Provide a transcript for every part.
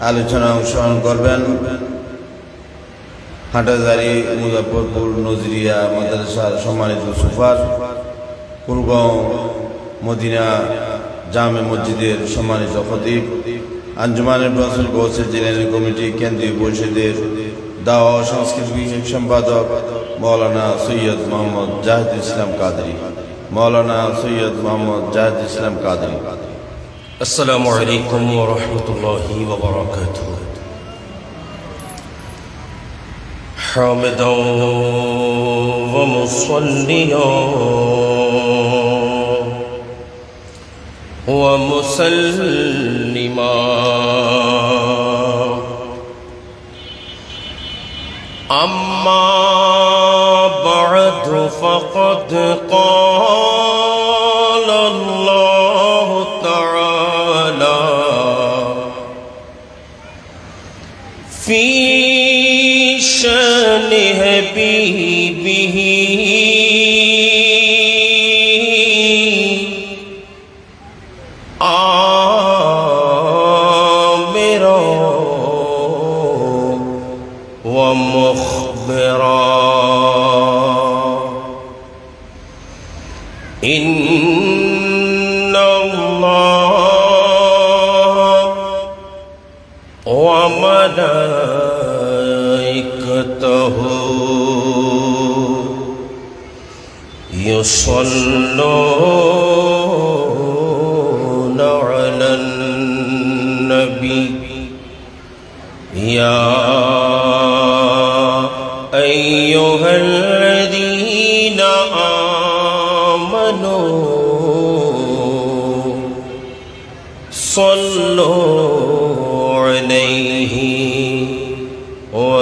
আলোচনা অংশগ্রহণ করবেন। হাটাজারি মুজাফরপুর নজরিয়া মাদ্রাসার সম্মানিত সুফার কুরগাঁও মদিনা জামে মসজিদের সম্মানিত খতিব, আঞ্জুমানের প্রসল গৌসের জেনারেল কমিটি কেন্দ্রীয় পরিষদের দাওয়া সংস্কৃতি সম্পাদক মৌলানা সৈয়দ মোহাম্মদ জাহিদ ইসলাম কাদরি। মৌলানা সৈয়দ মোহাম্মদ জাহিদ ইসলাম কাদরি। السلام عليكم ورحمة الله وبركاته. حامدا ومصليا ومسلما وملائكته يصلون على النبي يا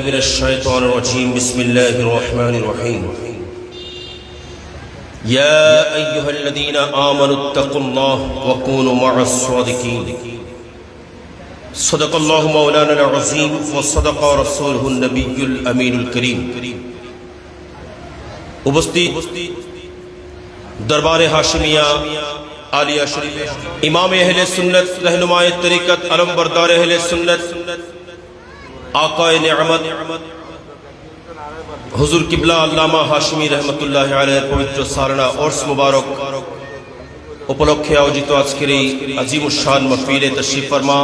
بالله من الشيطان الرجيم بسم الله الرحمن الرحيم يا أيها الذين آمنوا اتقوا الله وكونوا مع الصادقين صدق الله مولانا العظيم وصدق رسوله النبي الأمين الكريم উপস্থিত দরবারে হাশমিয়া আলিয়া শরীফ ইমাম এহলে সুন্নত রহনুমায় তরিকত আলম বরদার এহলে সুন্নত آقا نعمت، حضور قبلہ علامہ হাশমি রহমতুল্লাহ আলাইহির পবিত্র সারনা ওরস মুবারক উপলক্ষে আয়োজিত আজকের এই আজিম শান মাহফিলে তশরিফ ফরমা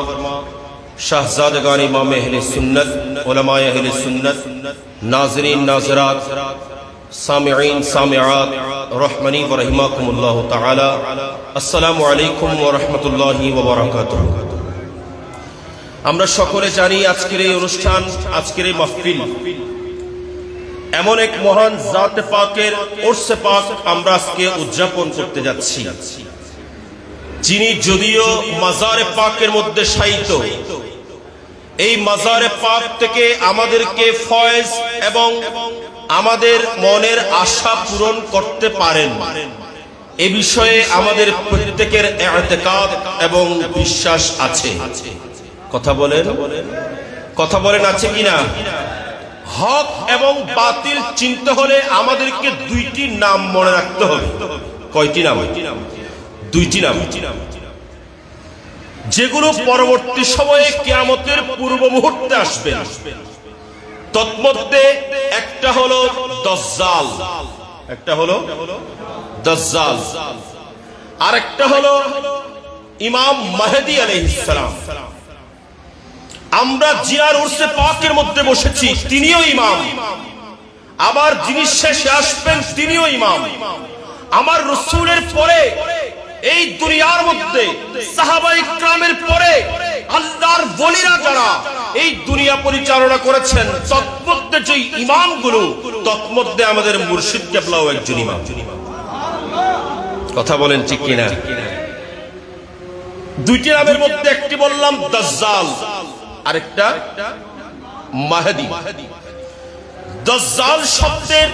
শাহজাদগান امام اہل سنت، علماء اہل سنت، ناظرین، ناظرات، سامعین، سامعات، رحمنی و رحمکم اللہ تعالی، السلام علیکم ورحمۃ اللہ وبرکاتہ আমরা সকলে জানি আজকের এই অনুষ্ঠান, আজকের এই মাহফিল। এমন এক মহান জাতে পাকের ওরসে পাক আমরা আজকে উদযাপন করতে যাচ্ছি। যিনি যদিও মাজারে পাকের মধ্যে শায়িত, এই মাজারে পাক থেকে আমাদেরকে ফয়েজ এবং আমাদের মনের আশা পূরণ করতে পারেন। এ বিষয়ে আমাদের প্রত্যেকের এবং বিশ্বাস আছে। কথা বলেন। কথা বলেন। আছে কিনা? হক এবং বাতিল চিনতে হলে আমাদেরকে দুইটি নাম মনে রাখতে হবে। কয়টি নাম? দুইটি নাম। যেগুলো পরবর্তী সময়ে কেয়ামতের পূর্ব মুহূর্তে আসবে। তৎমধ্যে একটা হলো দজ্জাল। একটা হলো দজ্জাল। আর একটা হলো ইমাম মাহেদি আলাইহিস সালাম। আমরা জিয়ার উর্সে পাকের মধ্যে বসেছি, তিনিও ইমাম। আবার যিনি শেষে আসবেন, তিনিও ইমাম। আমার রসুলের পরে, এই দুনিয়ার মধ্যে সাহাবা ইকরামের পরে, আল্লাহর বলিরা যারা এই দুনিয়া পরিচালনা করেছেন, তৎমধ্যে যে ইমামগুলো, তৎমধ্যে আমাদের মুর্শিদ কেবলাও একজন ইমাম। কথা বলেন ঠিক কিনা? দুইটি নামের মধ্যে একটি বললাম, দাজ্জাল। আরেকটা মাহাদি। দাজ্জাল শব্দের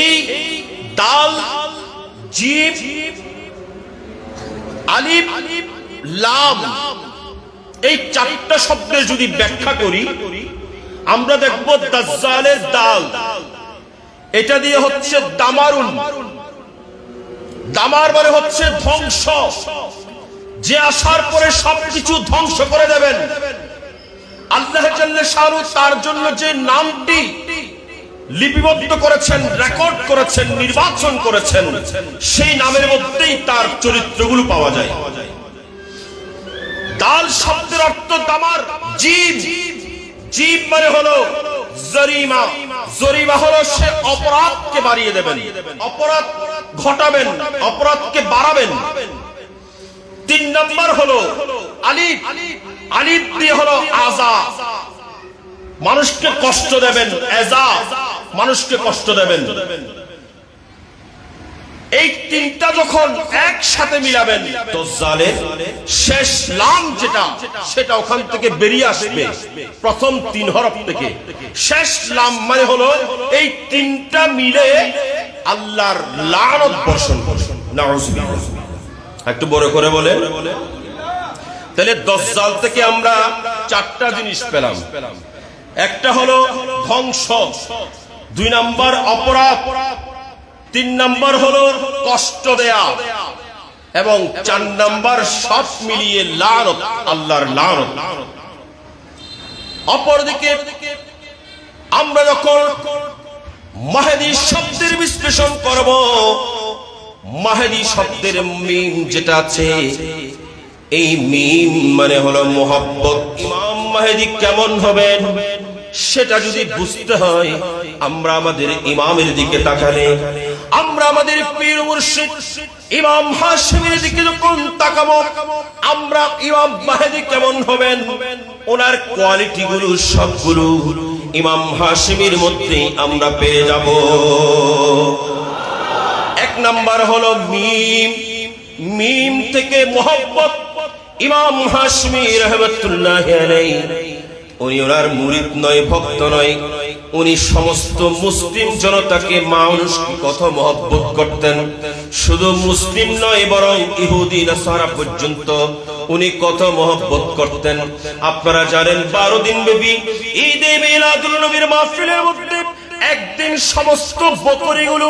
এই দাল, জিম, আলিফ, লাম, এই চারটা শব্দের যদি ব্যাখ্যা করি, আমরা দেখব দাজ্জালের দাল। এটা দিয়ে হচ্ছে দামারুন। দামার মানে হচ্ছে ধ্বংস। যে আসার পরে সবকিছু ধ্বংস করে দেবেন। আল্লাহ শাহরু তার জন্য যে নামটি লিপিবদ্ধ করেছেন রেকর্ড করেছেন, নির্বাচন করেছেন, সেই নামের মধ্যেই তার চরিত্রগুলো পাওয়া যায়। দাল শব্দের অর্থ দামার জীব। জীব মানে হলো জরিমা। জরিমা হলো সে অপরাধকে বাড়িয়ে দেবেন। অপরাধ ঘটাবেন, অপরাধকে বাড়াবেন। তিন নম্বর হলো আলিফ। আলিফ দিয়ে হলো আজা। মানুষকে কষ্ট দেবেন, এজা। মানুষকে কষ্ট দেবেন। এই তিনটা যখন একসাথে মিলাবেন, তো জালের শেষ লাম যেটা, সেটা ওখান থেকে বেরিয়ে আসবে। প্রথম তিন হরফ থেকে। শেষ লাম মানে হলো এই তিনটা মিলে আল্লাহর লানত বর্ষণ করে। নাউজুবিল্লাহ। একটু বড় করে বলে তাহলে দজ্জাল থেকে আমরা চারটা জিনিস পেলাম। একটা হলো ধ্বংস, দুই নাম্বার অপরাধ, তিন নাম্বার হলো কষ্ট দেয়া, এবং চার নাম্বার সব মিলিয়ে লানত, আল্লাহর লানত। অপরদিকে আমরা যখন মাহেদি শব্দের বিশ্লেষণ করব মাহেদি শব্দের মিম যেটা আছে, এই মিম মানে হলো মোহাব্বত। ইমাম মাহেদি কেমন হবেন? সেটা যদি বুঝতে হয়, আমরা আমাদের ইমামের দিকে তাকালে, আমরা আমাদের পীর মুর্শিদ, ইমাম হাশিমের দিকে যখন তাকাবো, আমরা ইমাম মাহেদি কেমন হবেন? ওনার কোয়ালিটি গুলো সবগুলো ইমাম হাশিমের মধ্যে আমরা পেয়ে যাব। নাম্বার হলো মিম। মিম থেকে মোহাব্বত। ইমাম হাশমি রহমতুল্লাহ উনি ওনার মুরিদ নয়, ভক্ত নয়। উনি সমস্ত মুসলিম জনতাকে মানুষকে কত মহব্বত করতেন। শুধু মুসলিম নয়, বরং ইহুদি, নাসারা পর্যন্ত উনি কত মহব্বত করতেন। আপনারা জানেন, বারো দিন ব্যাপী ঈদে মিলাদুল নবীর মাহফিলের মধ্যে একদিন সমস্ত বকরিগুলো,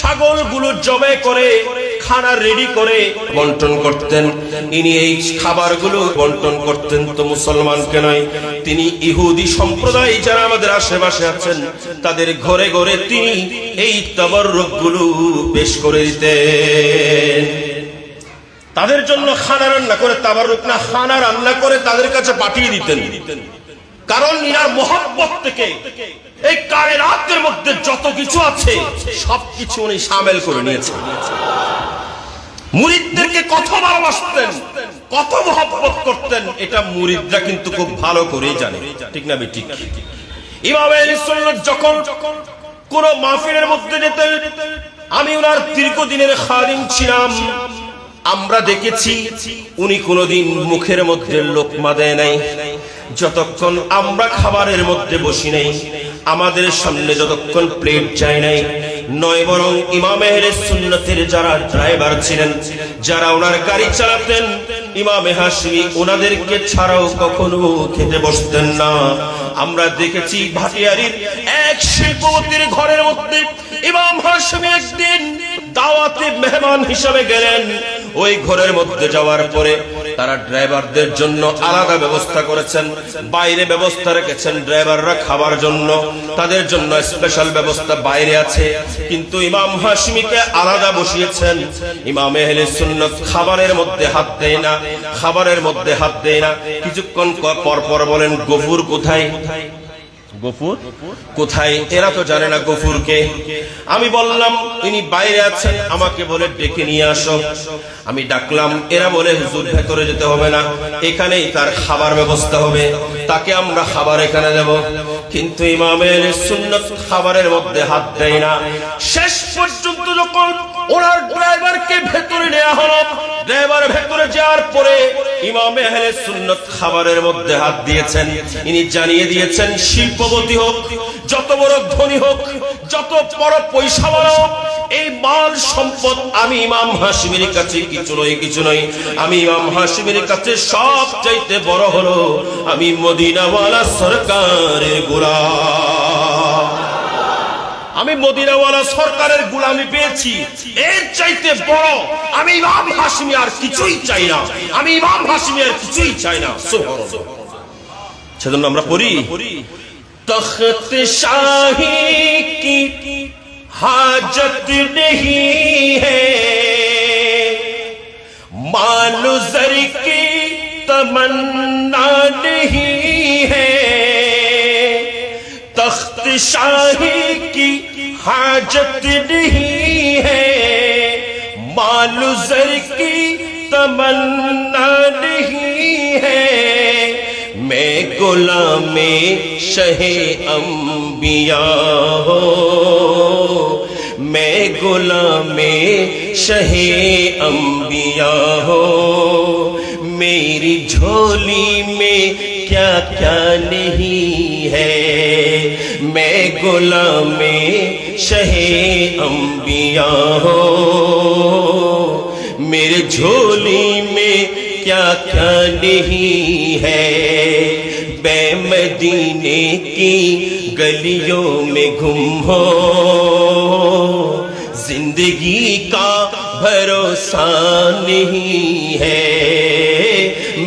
ছাগলগুলো জবে করে, খানা রেডি করে বন্টন করতেন। ইনি এই খাবারগুলো বন্টন করতেন তো মুসলমানকে নয়, তিনি ইহুদি সম্প্রদায় যারা আমাদের আশেপাশে আছেন, তাদের ঘরে ঘরে তিনি এই তবরগুলো পেশ করে দিতেন। তাদের জন্য খানা রান্না করে, তাবারুক না, খানা রান্না করে তাদের কাছে পাঠিয়ে দিতেন। কারণ ইনার মোহাম্মত থেকে এই কায়রাতের মধ্যে যত কিছু আছে, সবকিছু উনি সামেল করে নিয়েছেন। মুরিদদেরকে কত ভালোবাসতেন, কত মহব্বত করতেন, এটা মুরিদরা কিন্তু খুব ভালো করেই জানে। ঠিক না ঠিক ইমাম যখন কোন মাহফিলের মধ্যে যেতেন, আমি ওনার দীর্ঘদিনের খাদিম ছিলাম। আমরা দেখেছি, উনি কোনোদিন মুখের মধ্যে লোকমা দেয় নাই। যতক্ষণ আমরা খাবারের মধ্যে বসি নাই, আমাদের সামনে যতক্ষণ প্লেট যায় নাই, নয় বরং ইমাম এহলে সুন্নতের যারা ড্রাইভার ছিলেন, যারা ওনার গাড়ি চালাতেন, ইমামে হাসমি ওনাদেরকে ছাড়াও কখনো খেতে বসতেন না। আমরা দেখেছি ভাটিয়ারির এক শিল্পপতির ঘরের মধ্যে ইমাম হাসমি একদিন দাওয়াতে মেহমান হিসাবে গেলেন। ওই ঘরের মধ্যে যাওয়ার পরে তারা ড্রাইভারদের জন্য আলাদা ব্যবস্থা করেছেন, বাইরে ব্যবস্থা রেখেছেন ড্রাইভাররা খাবার জন্য। তাদের জন্য স্পেশাল ব্যবস্থা বাইরে আছে। কিন্তু ইমাম হাসমিকে আলাদা বসিয়েছেন। ইমাম এহলে সুন্নত খাবারের মধ্যে হাত দেয় না, খাবারের মধ্যে হাত দেয় না। কিছুক্ষণ পরপর পর বলেন, গফুর কোথায়? গফুর? কোথায়? এরা তো জানে না গফুরকে। আমি বললাম তিনি বাইরে আছেন, আমাকে বলে ডেকে নিয়ে আসো। আমি ডাকলাম, এরা বলে হুজুর ভেতরে যেতে হবে না। এখানেই তার খাবার ব্যবস্থা হবে। তাকে আমরা খাবার এখানে দেব। কিন্তু ইমামের সুন্নত খাবারের মধ্যে হাত দেয় না। শেষ পর্যন্ত যখন ওনার ড্রাইভারকে ভেতরে নেওয়া হলো দেবার ভেতরে যাওয়ার পরে ইমাম আহলে সুন্নত খাবারের মধ্যে হাত দিয়েছেন। ইনি জানিয়ে দিয়েছেন, শিল্পপতি হোক, যত বড় ধনী হোক, যত বড় পয়সাওয়ালা হোক এই মাল সম্পদ আমি ইমাম হাসিমের কাছে কিছু নই কিছু নই আমি ইমাম হাসিমের কাছে সব চাইতে বড় হলো, আমি মদিনাওয়ালা সরকারের গোলাম। আমি মদিনাওয়ালা সরকারের গুলামি পেয়েছি। এর চাইতে বড় আমি ইমাম হাসমি আর কিছুই চাই না। আমি ইমাম হাসমি আর কিছুই চাই না। সেজন্য আমরা পড়ি, তখত কি হাজত নেহি হে। মালুজর কি তমন্না নেহি। شاہی کی حاجت نہیں ہے۔ مال زر کی تمنا نہیں ہے۔ میں غلام شہ انبیاء ہو۔ میں غلام شہ انبیاء ہو۔ میری جھولی میں کیا کیا نہیں ہے۔ میں غلام شہ انبیاء ہو۔ میرے جھولی میں کیا کیا نہیں ہے؟ بے مدینے کی گلیوں میں گھم ہو۔ زندگی کا بھروسہ نہیں ہے۔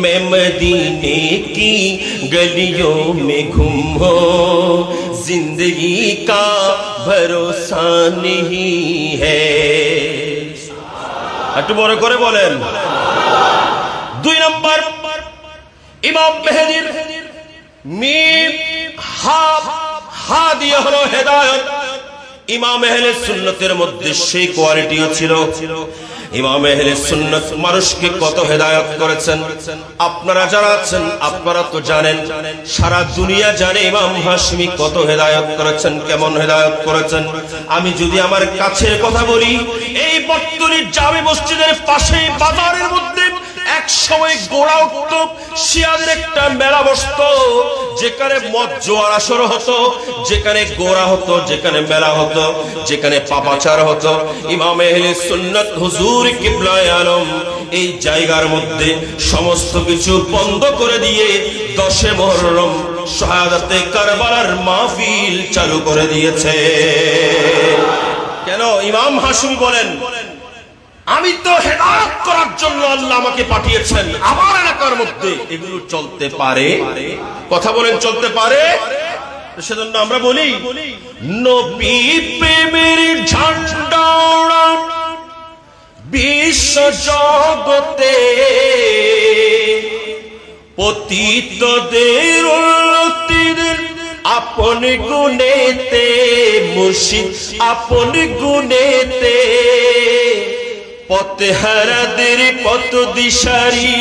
मैं मदीने की गलियों में घूम हो जिंदगी का भरोसा नहीं है একটু বড় করে বলেন দুই নম্বর ইমাম মেহেদির মিম হা হা দিয়ে হলো হেদায়ত ইমাম আহলে সুন্নতের মধ্যে সেই কোয়ালিটিও ছিল। ইমাম আহলে সুন্নত মানুষকে কত হেদায়ত করেছেন। আপনারা যারা আছেন, আপনারা তো জানেন, সারা দুনিয়া জানে ইমাম হাসমি কত হেদায়ত করেছেন, কেমন হেদায়ত করেছেন। আমি যদি আমার কাছের কথা বলি, এই বর্তনীর জামে মসজিদের পাশে বাজারের মধ্যে সময় গোড়া উঠত শিয়াদের একটা মেলা বসত, যেখানে মদ জোয়ার আসর হতো, যেখানে গোড়া হতো, যেখানে মেলা হতো, যেখানে পাপাচার হতো। ইমাম এহলে সুন্নাত, হুজুর কিবলায় আলম, এই জায়গার মধ্যে সমস্ত কিছু বন্ধ করে দিয়ে দশে মহরম শাহাদাতে কারবালার মাহফিল চালু করে দিয়েছে। কেন? ইমাম হাসুম বলেন আমি তো হেদায়ত করার জন্য আল্লাহ আমাকে পাঠিয়েছেন। আমার এলাকার মধ্যে এগুলো চলতে পারে? কথা বলেন, চলতে পারে? সেজন্য আমরা বলি, নবী প্রেমের ঝান্ডা বিশ্ব জগতে। পতিতদের আপন গুণেতে, মুর্শিদ আপন গুণেতে। পথে হারাদের পথ দিশারি।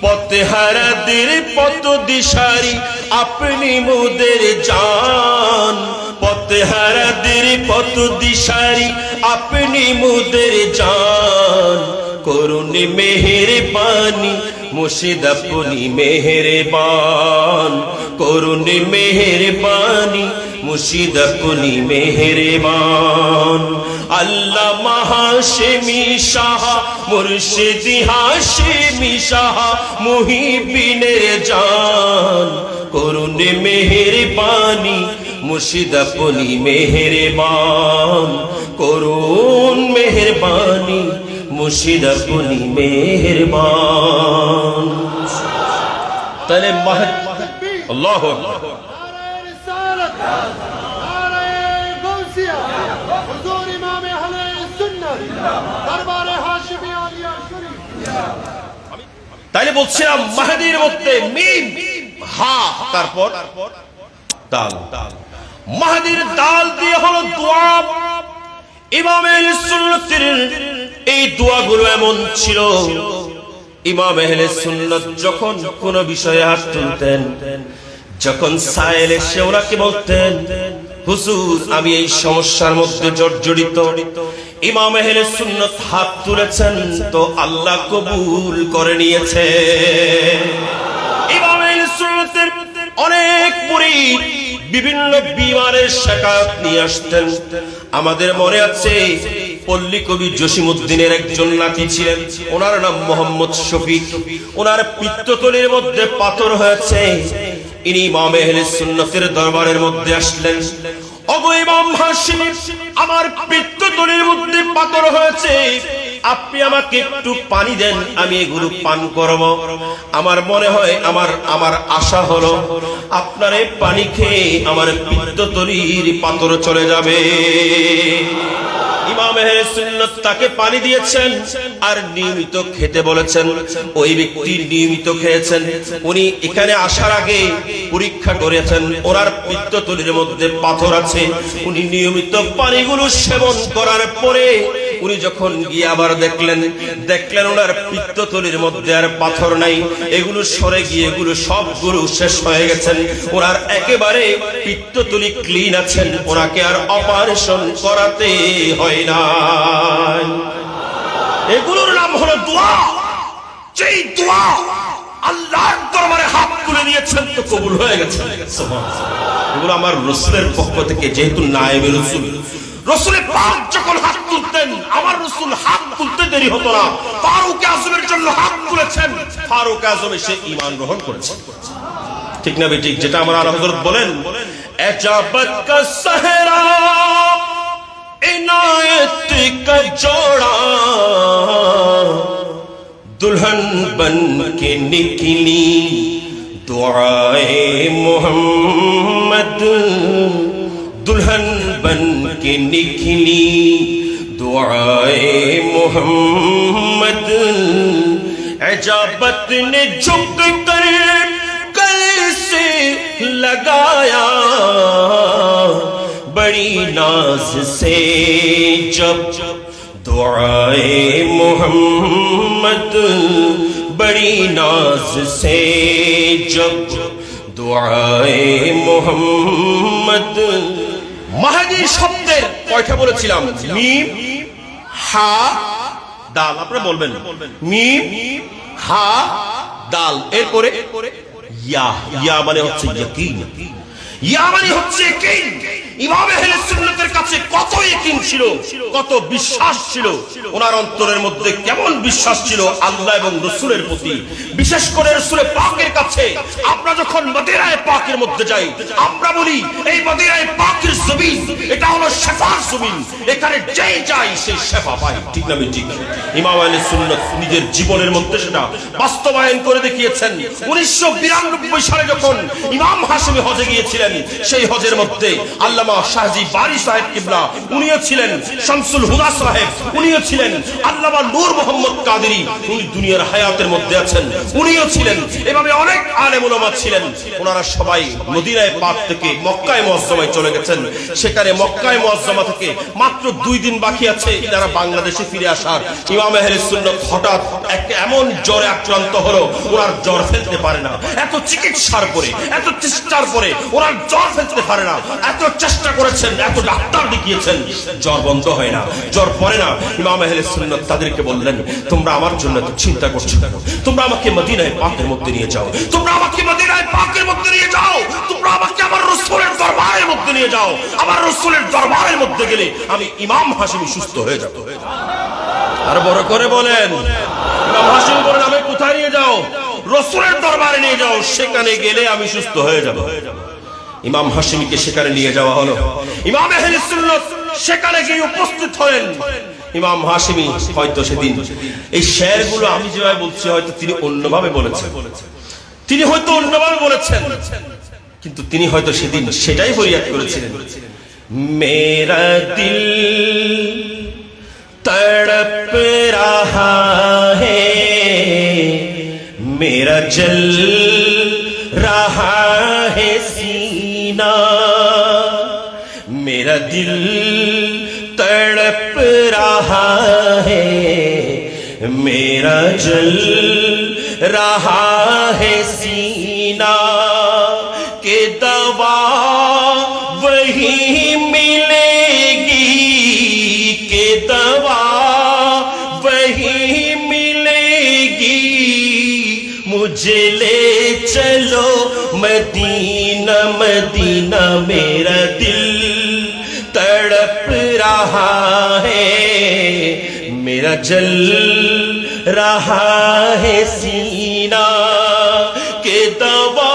পথে হারাদের পথ দিশারি, আপনি মোদের জান। পথে হারাদের পথ দিশারি, আপনি মোদের জান। করুন মেহের পানি মুর্শিদ আপনি মেহেরবান করুন মেহেরবানি মুর্শিদ আপনি মেহেরবান। আল্লাহ মহাশেমি শাহ, মুর্শিদ হাশেমি শাহ, মুহিবিনের জান। করুন মেহেরবানি মুর্শিদ আপনি মেহেরবান করুন মেহেরবানি মুর্শিদ আপনি মেহরবান। তাহলে মহৎ আল্লাহ তাইলে বলছিলাম, মাহাদির মধ্যে মিম, হা, তারপর দাল মাহাদির দাল দিয়ে হলো দোয়া। ইমামের সুন্নতের এই দোয়াগুলো এমন ছিল। ইমাম আহলে সুন্নত যখন কোন বিষয়ে হাত তুলতেন, যখন সায়েল এসে ওনাকে বলতেন, হুজুর, আমি এই সমস্যার মধ্যে জর্জরিত। ইমাম আহলে সুন্নত হাত তুলেছেন তো আল্লাহ কবুল করে নিয়েছে। ইমাম আহলে সুন্নতের অনেক মুরিদ বিভিন্ন বিমারের শাকাত নিয়ে আসতেন। আমাদের মনে আছে পল্লী কবি জসিমুদ্দিনের একজন নাতি ছিলেন। ওনার নাম মোহাম্মদ শফিক। ওনার পিত্ততলির মধ্যে পাথর হয়েছে। ইনি ইমাম আহলে সুন্নতের দরবারের মধ্যে আসলেন। অগো ইমাম হাসিম আমার পিত্ততলির মধ্যে পাথর হয়েছে। আপনি আমাকে একটু পানি দেন, আমি এগুলো পান করব। আমার মনে হয় আমার আমার আশা হলো, আপনার এই পানি খেয়ে আমার পিত্ততলির পাথর চলে যাবে। তাকে পানি দিয়েছেন। আর নিয়মিত খেতে বলেছেন, ওই ব্যক্তি নিয়মিত খেয়েছেন। উনি এখানে আসার আগে পরীক্ষা করেছেন, ওনার মধ্যে পাথর আছে। উনি নিয়মিত পানিগুলো সেবন করার পরে উনি যখন গিয়ে আবার দেখলেন দেখলেন ওনার মধ্যে আর পাথর নাই, এগুলো সরে গিয়ে এগুলো সবগুলো শেষ হয়ে গেছেন। ওনার একেবারে পিত্ততলি ক্লিন আছেন, ওনাকে আর অপারেশন করাতে হয় না। এগুলোর নাম হলো দোয়া। যেই দোয়া আল্লাহর দরবারে হাত তুলে নিয়েছেন তো কবুল হয়ে গেছে। এগুলো আমার রসুলের পক্ষ থেকে, যেহেতু নায়েবে রসুল। রসুলের পাক যখন হাত তুলতেন, আমার রসুল হাত তুলতে দেরি হতো না। ফারুক আজমের জন্য হাত তুলেছেন। ফারুক আজম এসে ইমান গ্রহণ করেছেন ঠিক না বেঠিক? যেটা আমার আল্লাহ হযরত বলেন, এজাবত কা সাহরা عنایت کا جوڑا دلہن بن کے نکلی دعائے محمد دلہن بن کے نکلی دعائے محمد عجابت نے جھک کر کل سے لگایا بڑی ناز سے جب دعائے محمد بڑی ناز سے جب دعائے محمد মাহাদি শব্দের কয়টা বলেছিলাম? মিম, হা ডাল আপনারা বলবেন। মিম, হা, দাল। এরপরে, ইয়া। ইয়া মানে হচ্ছে ইয়াকিন। ইয়া মানে হচ্ছে ইয়াকিন। ইমাম আহলে সুন্নাতের কাছে কত ইয়াকিন ছিল, কত বিশ্বাস ছিল, ওনার অন্তরের মধ্যে কেমন বিশ্বাস ছিল আল্লাহ এবং রসুলের প্রতি? বিশেষ করে পাকের কাছে। আমরা যখন পাকের মধ্যে যাই, আমরা বলি, এই মদিনায় পাকের জমিন, এটা হলো শেফার জমিন, এখানে যেই যাই সেই শেফা পাই ঠিক না ঠিক ইমাম আহলে সুন্নাত নিজের জীবনের মধ্যে সেটা বাস্তবায়ন করে দেখিয়েছেন। উনিশশো বিরানব্বই সালে যখন ইমাম হাসমি হজে গিয়েছিলেন, সেই হজের মধ্যে আল্লামা শাহজি বারি সাহেব কিবলা, উনিও ছিলেন শামসুল হুদা সাহেব, উনিও ছিলেন আল্লামা নূর মোহাম্মদ কাদেরি, উনি দুনিয়ার হায়াতের মধ্যে আছেন, উনিও ছিলেন। এভাবে অনেক আলেম ওলামা ছিলেন। ওনারা সবাই মদিনায় পাক থেকে মক্কায় মুআজ্জমায় চলে গেছেন। সেখানে মক্কায় মুআজ্জমা থেকে মাত্র দুই দিন বাকি আছে, তারা বাংলাদেশে ফিরে আসার। ইমাম আহলে সুন্নাত হঠাৎ এক এমন জ্বরে আক্রান্ত হলো, ওনার জ্বর ফেলতে পারে না। এত চিকিৎসার পরে, এত চেষ্টার পরে, ওনার জ্বর ফেলতে পারে না। এত চেষ্টা করেছেন, এত ডাক্তার দেখিয়েছেন, জ্বর বন্ধ হয় না, জ্বর পড়ে না। ইমাম আহলে সুন্নাত তাদেরকে বললেন, তোমরা আমার জন্য এত চিন্তা করছ তোমরা আমাকে মদিনায় পাকের মধ্যে নিয়ে যাও। তোমরা আমাকে মদিনায় পাকের মধ্যে নিয়ে যাও। তোমরা আমাকে আমার রসুলের দরবারের মধ্যে নিয়ে যাও। আমার রসুলের দরবারের মধ্যে গেলে আমি ইমাম হাসিমি সুস্থ হয়ে যাব। আর বড় করে বলেন, ইমাম হাসিম বলেন, আমি কোথায় নিয়ে যাও? রসুলের দরবারে নিয়ে যাও। সেখানে গেলে আমি সুস্থ হয়ে যাব। ইমাম হাসিমকে সেখানে নিয়ে যাওয়া হলো। ইমাম সেখানে গিয়ে উপস্থিত হলেন। ইমাম হাসিমি হয়তো সেদিন, এই শেয়ারগুলো আমি যেভাবে বলছি, হয়তো তিনি অন্যভাবে বলেছেন। তিনি হয়তো অন্যভাবে বলেছেন। কিন্তু তিনি হয়তো সেদিন সেটাই ফরিয়াদ করেছিলেন। মেরা দিল তড়প রাহা হে, মেরা জল میرا دل تڑپ رہا ہے، میرا جل رہا ہے سینہ کے دوا وہی ملے گی، کے دوا وہی ملے گی۔ مجھے لے چلو مدینہ مدینہ میرا دل۔ رہا ہے، میرا جل رہا ہے سینہ کہ دوا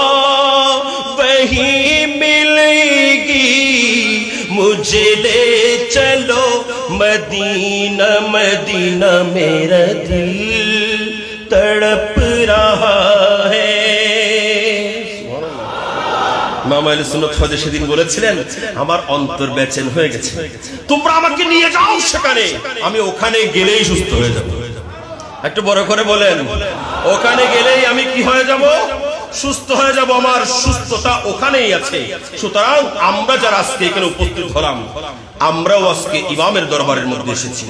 وہی ملے گی۔ مجھے لے چلو مدینہ مدینہ، میرا دل تڑپ رہا মামা আলী সুন্নত সেদিন বলেছিলেন, আমার অন্তর হয়ে গেছে। আমাকে নিয়ে যাও সেখানে। আমি ওখানে গেলেই সুস্থ হয়ে একটু বড় করে বলেন, ওখানে গেলেই আমি কি হয়ে যাব? সুস্থ হয়ে আমার সুস্থতা ওখানেই আছে। সুতরাং আমরা যারা আজকে এখানে উপস্থিত হলাম, আমরাও আজকে ইমামের দরবারের মধ্যে এসেছি।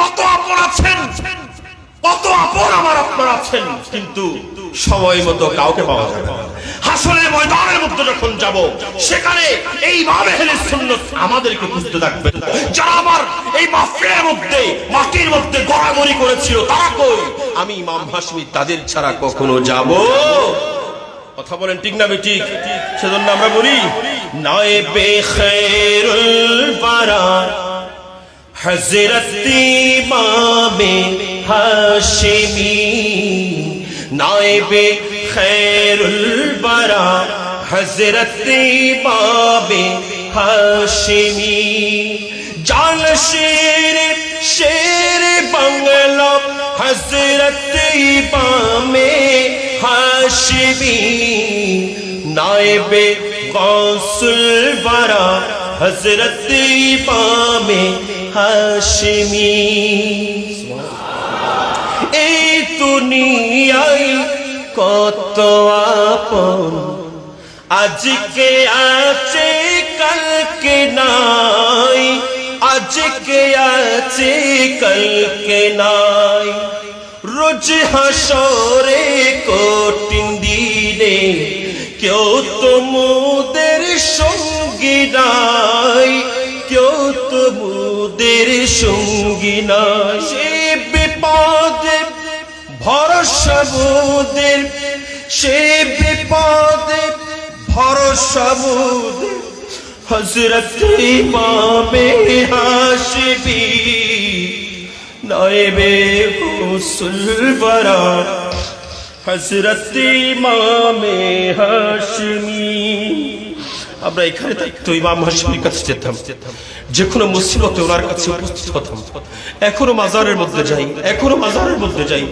কত আছেন? কত আপন আমার আপনার আছেন? কিন্তু সময় মতো কাউকে পাওয়া যাবে না। হাসনের ময়দানের মধ্যে যখন যাব, সেখানে এই ভাবে হেলে সুন্নত আমাদেরকে বুঝতে থাকবে। যারা আমার এই মাফিয়ার মধ্যে, মাটির মধ্যে গড়াগড়ি করেছিল, তারা কই? আমি ইমাম হাসমি তাদের ছাড়া কখনো যাব? কথা বলেন ঠিক না ঠিক সেজন্য আমরা বলি, নয় বেখেরুল বারা হজরত ইমামে হাশিমি নায়েবে খৈরুল বারা হজরত ইমামে হাশিমি। জান শের শের বাংলা হজরত ইমামে হাশিমি। নায়েবে কৌসুল বারা হজরত ইমামে হাশমি। এই দুনিয়ায় কত আপন। আজকে আছে, কালকে নাই। আজকে আছে, কালকে নাই। রোজ হাসরে কঠিন দিনে কেউ তোমদের সঙ্গী নাই। কেউ তোমদের সঙ্গী নাই। ভরসা মোদের সে বিপদে ভরসা মোদের হজরত ইমামে হাসবি, নয়বে হুসুল বরা। হজরত ইমামে হাশমি আমরা এখানে থাকতো ইমাম হাশমির কাছে যেতাম। যে কোনো মুসিবতে ওনার কাছে উপস্থিত হতাম। এখনও মাজারের মধ্যে যাই, এখনও মাজারের মধ্যে যাই।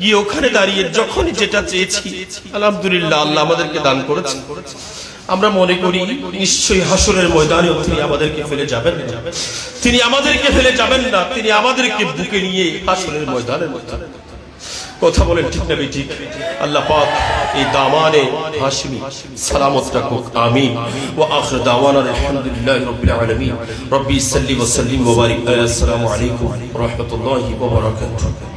গিয়ে ওখানে দাঁড়িয়ে যখনই যেটা চেয়েছি, আলহামদুলিল্লাহ আল্লাহ আমাদেরকে দান করেছেন আমরা মনে করি, নিশ্চয়ই হাসরের ময়দানে তিনি আমাদেরকে ফেলে যাবেন তিনি আমাদেরকে ফেলে যাবেন না, তিনি আমাদেরকে বুকে নিয়ে হাসরের ময়দানের ময়দানে। কথা বলেন ঠিক না ঠিক আল্লাহ পাক এই দামানে হাশমি সালামত রাখুক আমিন ওয়া আখির দাওয়ানা আলহামদুলিল্লাহি রাব্বিল আলামিন রব্বি সাল্লি ওয়া সাল্লিম ওয়া বারিক আসসালামু আলাইকুম ওয়া রাহমাতুল্লাহি ওয়া বারাকাতুহু